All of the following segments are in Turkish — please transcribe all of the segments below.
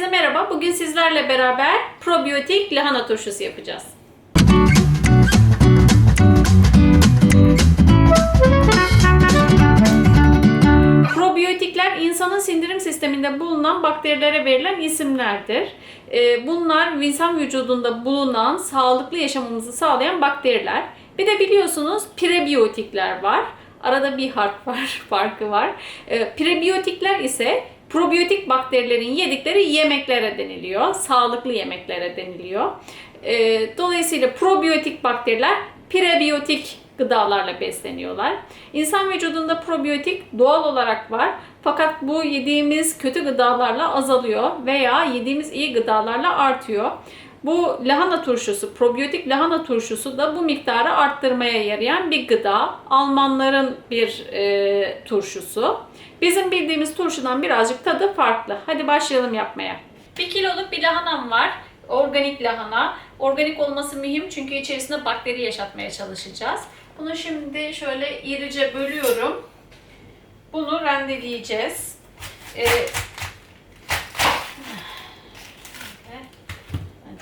Herkese merhaba. Bugün sizlerle beraber probiyotik lahana turşusu yapacağız. Probiyotikler insanın sindirim sisteminde bulunan bakterilere verilen isimlerdir. Ee, Bunlar insan vücudunda bulunan sağlıklı yaşamımızı sağlayan bakteriler. Bir de biliyorsunuz prebiyotikler var. Arada bir harf var, farkı var. Ee, Prebiyotikler ise probiyotik bakterilerin yedikleri yemeklere deniliyor. Sağlıklı yemeklere deniliyor. Ee, Dolayısıyla probiyotik bakteriler prebiyotik gıdalarla besleniyorlar. İnsan vücudunda probiyotik doğal olarak var. Fakat bu yediğimiz kötü gıdalarla azalıyor veya yediğimiz iyi gıdalarla artıyor. Bu lahana turşusu, probiyotik lahana turşusu da bu miktarı arttırmaya yarayan bir gıda. Almanların bir e, turşusu. Bizim bildiğimiz turşudan birazcık tadı farklı. Hadi başlayalım yapmaya. Bir kiloluk bir lahanam var. Organik lahana. Organik olması mühim çünkü içerisinde bakteri yaşatmaya çalışacağız. Bunu şimdi şöyle irice bölüyorum. Bunu rendeleyeceğiz. Ee,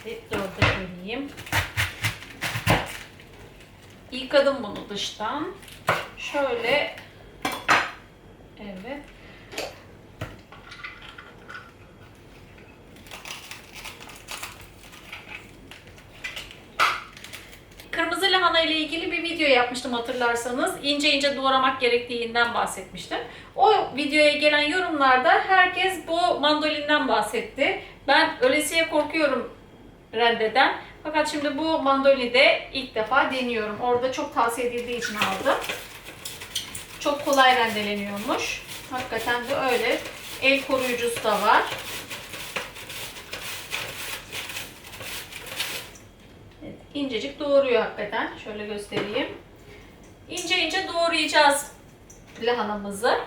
Hadi dörde böleyim. Yıkadım bunu dıştan. Şöyle Evet. Kırmızı lahana ile ilgili bir video yapmıştım hatırlarsanız. İnce ince doğramak gerektiğinden bahsetmiştim. O videoya gelen yorumlarda herkes bu mandolinden bahsetti. Ben ölesiye korkuyorum rendeden. Fakat şimdi bu mandolini de ilk defa deniyorum. Orada çok tavsiye edildiği için aldım. Çok kolay rendeleniyormuş. Hakikaten de öyle. El koruyucusu da var. Evet, incecik doğruyor hakikaten. Şöyle göstereyim. İnce ince doğrayacağız lahanamızı.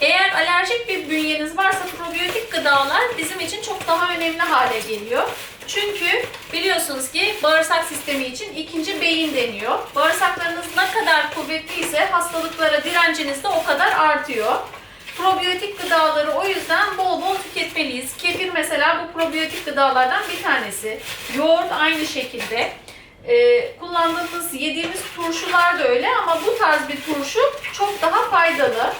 Eğer alerjik bir bünyeniz varsa probiyotik gıdalar bizim için çok daha önemli hale geliyor. Çünkü biliyorsunuz ki bağırsak sistemi için ikinci beyin deniyor. Bağırsaklarınız ne kadar kuvvetliyse hastalıklara direnciniz de o kadar artıyor. Probiyotik gıdaları o yüzden bol bol tüketmeliyiz. Kefir mesela bu probiyotik gıdalardan bir tanesi. Yoğurt aynı şekilde. Ee, kullandığımız, yediğimiz turşular da öyle ama bu tarz bir turşu çok daha faydalı.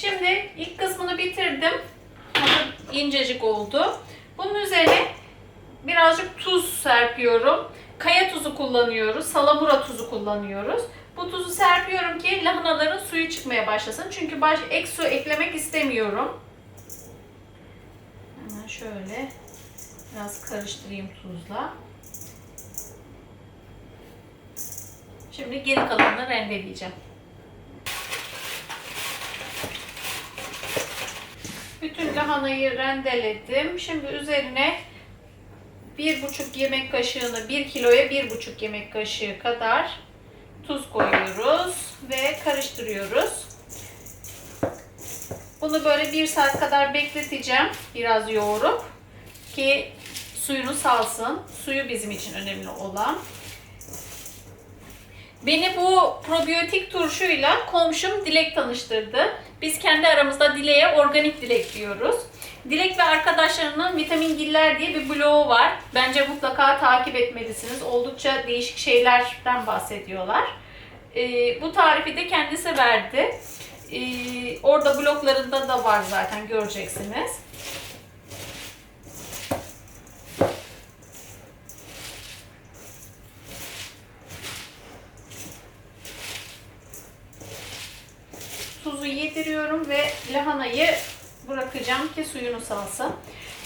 Şimdi ilk kısmını bitirdim. Bakın incecik oldu. Bunun üzerine birazcık tuz serpiyorum. Kaya tuzu kullanıyoruz. Salamura tuzu kullanıyoruz. Bu tuzu serpiyorum ki lahanaların suyu çıkmaya başlasın. Çünkü baş, ek su eklemek istemiyorum. Hemen şöyle biraz karıştırayım tuzla. Şimdi geri kalanını rendeleyeceğim. Bütün lahanayı rendeledim. Şimdi üzerine bir buçuk yemek kaşığını, bir kiloya bir buçuk yemek kaşığı kadar tuz koyuyoruz ve karıştırıyoruz. Bunu böyle bir saat kadar bekleteceğim. Biraz yoğurup ki suyunu salsın. Suyu bizim için önemli olan. Beni bu probiyotik turşuyla komşum Dilek tanıştırdı. Biz kendi aramızda Dilek'e organik Dilek diyoruz. Dilek ve arkadaşlarının Vitamin Giller diye bir bloğu var. Bence mutlaka takip etmelisiniz. Oldukça değişik şeylerden bahsediyorlar. Ee, bu tarifi de kendisi verdi. Ee, orada bloklarında da var zaten göreceksiniz. tuzu yediriyorum ve lahanayı bırakacağım ki suyunu salsın.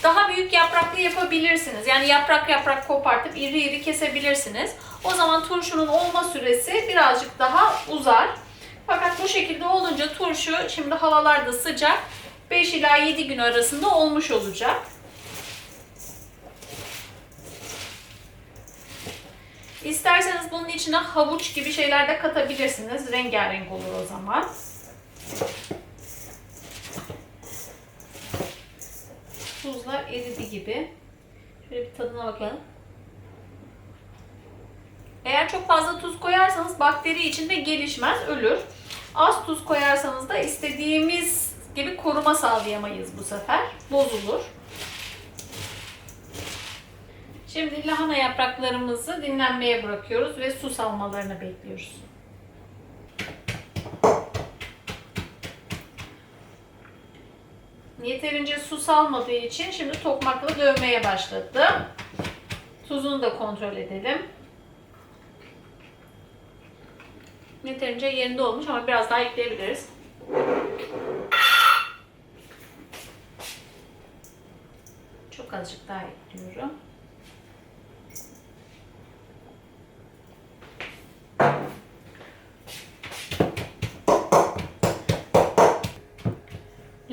Daha büyük yapraklı yapabilirsiniz. Yani yaprak yaprak kopartıp iri iri kesebilirsiniz. O zaman turşunun olma süresi birazcık daha uzar. Fakat bu şekilde olunca turşu şimdi havalarda sıcak 5 ila 7 gün arasında olmuş olacak. İsterseniz bunun içine havuç gibi şeyler de katabilirsiniz. Rengarenk olur o zaman. Tuzlar eridi gibi. Şöyle bir tadına bakalım. Eğer çok fazla tuz koyarsanız bakteri içinde gelişmez, ölür. Az tuz koyarsanız da istediğimiz gibi koruma sağlayamayız bu sefer. Bozulur. Şimdi lahana yapraklarımızı dinlenmeye bırakıyoruz ve su salmalarını bekliyoruz. Yeterince su salmadığı için şimdi tokmakla dövmeye başladı. Tuzunu da kontrol edelim. Yeterince yerinde olmuş ama biraz daha ekleyebiliriz. Çok azıcık daha ekliyorum.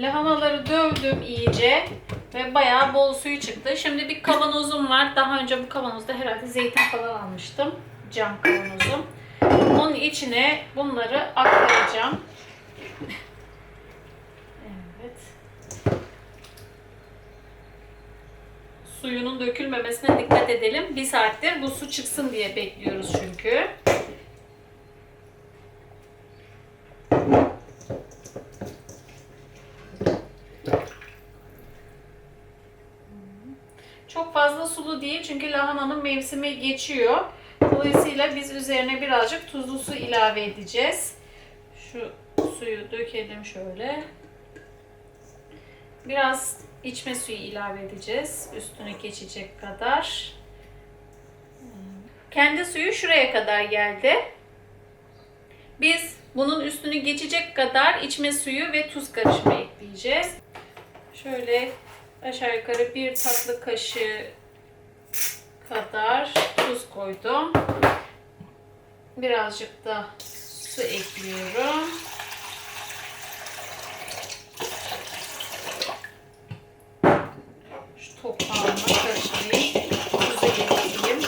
Lahanaları dövdüm iyice ve bayağı bol suyu çıktı. Şimdi bir kavanozum var. Daha önce bu kavanozda herhalde zeytin falan almıştım. Cam kavanozum. Onun içine bunları aktaracağım. Evet. Suyunun dökülmemesine dikkat edelim. Bir saattir bu su çıksın diye bekliyoruz çünkü. Çok fazla sulu değil çünkü lahananın mevsimi geçiyor. Dolayısıyla biz üzerine birazcık tuzlu su ilave edeceğiz. Şu suyu dökelim şöyle. Biraz içme suyu ilave edeceğiz. Üstüne geçecek kadar. Kendi suyu şuraya kadar geldi. Biz bunun üstünü geçecek kadar içme suyu ve tuz karışımı ekleyeceğiz. Şöyle aşağı yukarı bir tatlı kaşığı kadar tuz koydum. Birazcık da su ekliyorum. Şu toprağımla karıştırayım. Tuzu ekleyeyim.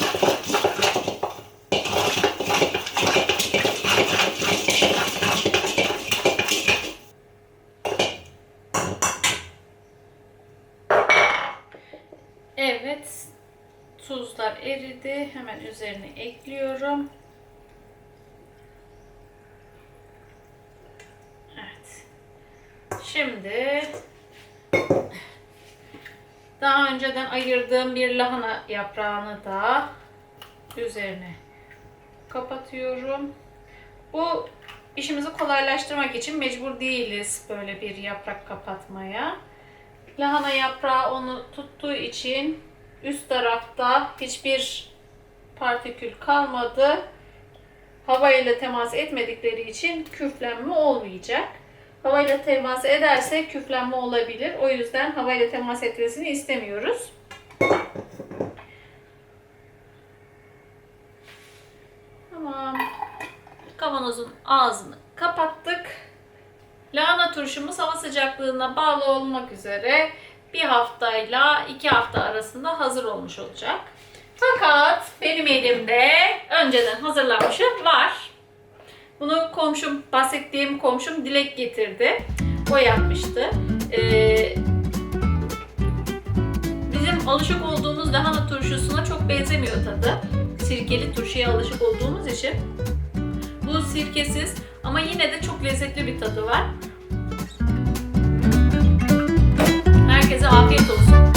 Evet, tuzlar eridi. Hemen üzerine ekliyorum. Evet. Şimdi daha önceden ayırdığım bir lahana yaprağını da üzerine kapatıyorum. Bu işimizi kolaylaştırmak için mecbur değiliz böyle bir yaprak kapatmaya. Lahana yaprağı onu tuttuğu için üst tarafta hiçbir partikül kalmadı. Hava ile temas etmedikleri için küflenme olmayacak. Hava ile temas ederse küflenme olabilir. O yüzden hava ile temas etmesini istemiyoruz. Tamam. Kavanozun ağzını kapattık. Lahana turşumuz hava sıcaklığına bağlı olmak üzere bir haftayla iki hafta arasında hazır olmuş olacak. Fakat benim elimde önceden hazırlanmışı var. Bunu komşum, bahsettiğim komşum Dilek getirdi. O yapmıştı. Ee, bizim alışık olduğumuz lahana turşusuna çok benzemiyor tadı. Sirkeli turşuya alışık olduğumuz için. Bu sirkesiz ama yine de çok lezzetli bir tadı var. Herkese afiyet olsun.